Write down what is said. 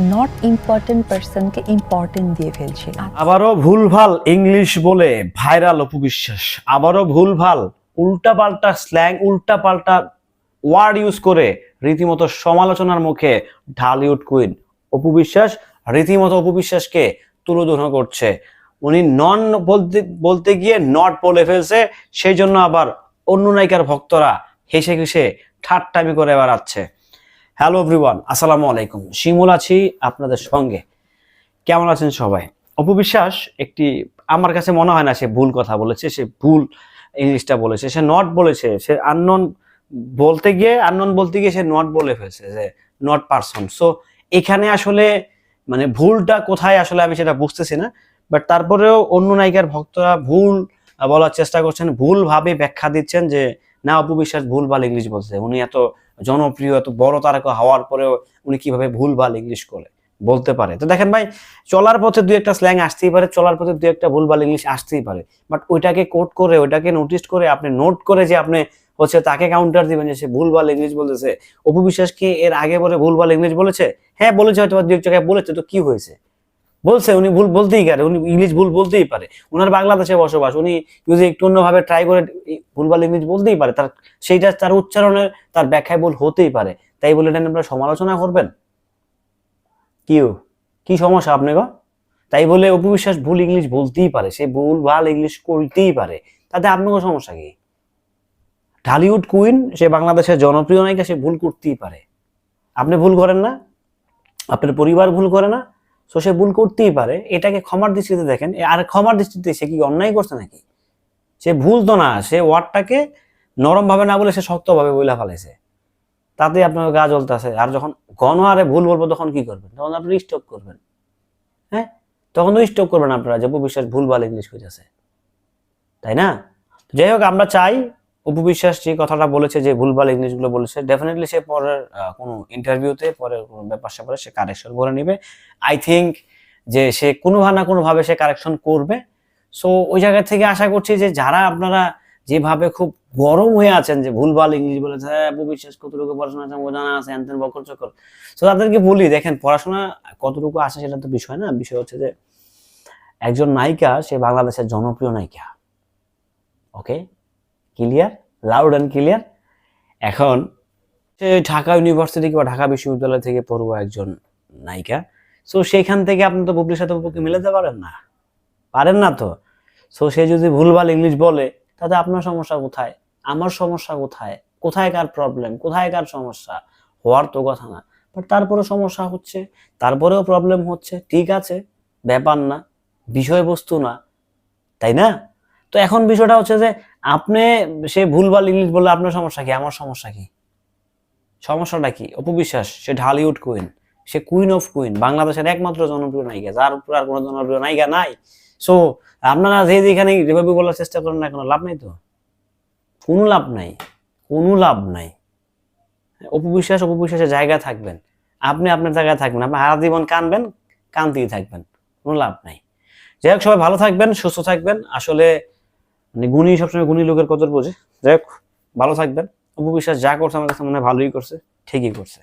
Not important পার্সনকে important দিয়ে ফেলছি আবারও ভুলভাল ইংলিশ বলে ভাইরাল অপবিশ্বাস। আবারও ভুলভাল উল্টাপাল্টা স্ল্যাং উল্টাপাল্টা ওয়ার্ড ইউজ করে রীতিমতো সমালোচনার মুখে ঢালিউড কুইন অপবিশ্বাস রীতিমতো অপবিশ্বাসকে তুলোধনা করছে। উনি নন বলতে বলতে গিয়ে নট বলে ফেলছে, সেই জন্য আবার অন্য নায়িকার ভক্তরা হেসে হেসে ঠাট্টামি করে বেড়াচ্ছে। হ্যালো এভরিওয়ান আসসালামু আলাইকুম শিমুল আছি আপনাদের সঙ্গে। কেমন আছেন সবাই? অপবিশ্বাস একটি, আমার কাছে মনে হয় না সে ভুল কথা বলেছে, সে ভুল ইংলিশটা বলেছে, সে নট বলেছে, সে আননন বলতে গিয়ে আননন বলতে গিয়ে সে নট বলে ফেলছে যে নট পারসন সো এখানে আসলে মানে ভুলটা কোথায় আসলে আমি সেটা বুঝতেছি না বাট তারপরেও অন্য নায়িকার ভক্তরা ভুল বলার চেষ্টা করছেন, ভুলভাবে ব্যাখ্যা দিচ্ছেন যে না অপবিশ্বাস ভুল ভালো ইংলিশ বলছে। উনি এত জনপ্রিয়, এত বড় তারকা হওয়ার পরেও উনি কীভাবে ভুল ভালো ইংলিশ করে, বলতে পারে। তো দেখেন ভাই, চলার পথে দুই একটা স্ল্যাং আসতেই পারে, চলার পথে দুই একটা ভুলভাল ইংলিশ আসতেই পারে। বাট ওইটাকে কোট করে, ওইটাকে নোটিস করে, আপনি নোট করে যে আপনি হচ্ছে তাকে কাউন্টার দিবেন যে সে ভুলভাল ইংলিশ বলতেছে। অপু বিশ্বাস কি এর আগে বলে ভুলভাল ইংলিশ বলেছে? হ্যাঁ বলেছে হয়তো দুই এক জায়গায় বলেছে, তো কি হয়েছে? বলছে, উনি ভুল বলতেই পারে, উনি ইংলিশ ভুল বলতেই পারে, উনার বাংলাদেশে বসবাস, উনি যদি একটু অন্যভাবে ট্রাই করে ভুলভাল ইংলিশ বলতেই পারে, তার সেইটা তার উচ্চারণের, তার ব্যাখ্যায় ভুল হতেই পারে, তাই বলে এটা আপনারা সমালোচনা করবেন? কিউ? কি সমস্যা আপনি গো? তাই বলে অপু বিশ্বাস ভুল ইংলিশ বলতেই পারে, সে ভুল ভালো ইংলিশ করতেই পারে, তাতে আপনাকে সমস্যা কি? ঢালিউড কুইন, সে বাংলাদেশের জনপ্রিয় নায়িকা, সে ভুল করতেই পারে। আপনি ভুল করেন না, আপনার পরিবার ভুল করে না সো সে ভুল করতেই পারে। এটাকে ক্ষমার দৃষ্টিতে দেখেন। আর ক্ষমার দৃষ্টিতে সে কি অন্যায় করছে নাকি? সে ভুল তো না, সে ওয়ার্ডটাকে নরম ভাবে না বলে সে শক্তভাবে বইলা ফেলেছে তাতে আপনার গা জ্বলতেছে। আর যখন ঘন আরে ভুল বলব, তখন কি করবেন? তখন আপনি স্টপ করবেন। হ্যাঁ? তখন তো স্টপ করবেন আপনারা যে উপবিশ্বাস ভুল ভালো ইংলিশ করেছে তাই না? যাই হোক, আমরা চাই উপবিশ্বাস যে কথাটা বলেছে, যে ভুলভাল ইংলিশগুলো বলেছে ডেফিনেটলি সে পরের কোনো ইন্টারভিউতে পরের কোনো ব্যাপার স্যাপারে সে কারেকশন করে নেবে। আই থিঙ্ক যে সে কোনো না কোনোভাবে সে কারেকশন করবে। সো ওই জায়গা থেকে আশা করছি যে যারা আপনারা যেভাবে খুব গরম হয়ে আছেন, যে ভুলভাল ইংলিশ বলেছে হ্যাঁ উপবিশ্বাস কতটুকু পড়াশোনা আছে জানা আছে এনতেন বকর চকর তো তাদেরকে বলি, দেখেন, পড়াশোনা কতটুকু আছে সেটা তো বিষয় না। বিষয় হচ্ছে যে, একজন নায়িকা, সে বাংলাদেশের জনপ্রিয় নায়িকা okay clear loud and clear এখন সে ঢাকা ইউনিভার্সিটি কিংবা ঢাকা বিশ্ববিদ্যালয় থেকে পড়ুয়া একজন নায়িকা। সো সেইখান থেকে আপনি তো বুবলির সাথে বুবলিকে মিলাতে পারেন না। পারেন না তো। সো সে যদি ভুলভাল ইংলিশ বলে, তাতে আপনার সমস্যা কোথায়? আমার সমস্যা কোথায়? কোথায় কার প্রবলেম কোথায় কার সমস্যা? হওয়ার তো কথা না। বাট তারপরে সমস্যা হচ্ছে, তারপরেও প্রবলেম হচ্ছে। ঠিক আছে, ব্যাপার না, বিষয়বস্তু না। তাই না? তো এখন বিষয়টা হচ্ছে যে আপনি সে ভুলভাল ইংলিশ বললে আপনার সমস্যা কি? আমার সমস্যা কি? সমস্যাটা কি? অপবিশ্বাস, সে ঢালিউড কুইন সে কুইন অফ কুইন বাংলাদেশের একমাত্র জনপ্রিয় নায়িকা, যার উপর আর কোনো জনপ্রিয় নায়িকা নাই। সো আপনারা যে যেখানে যেভাবে বলার চেষ্টা করেন না কোনো, লাভ নাই তো? কোনো লাভ নাই, কোনো লাভ নাই। অপবিশ্বাস, অপবিশ্বাসের জায়গা থাকবেন। আপনি আপনার জায়গায় থাকবেন, আপনি সারা জীবন কানবেন, কানতেই থাকবেন, কোনো লাভ নাই। যাই হোক, সবাই ভালো থাকবেন, সুস্থ থাকবেন। আসলে মানে গুণী, সবসময় গুণী লোকের কদর বোঝে। যাই হোক, ভালো থাকবেন। অপবিশ্বাস যা করছে আমার কাছে মনে হয় ভালোই করছে, ঠিকই করছে।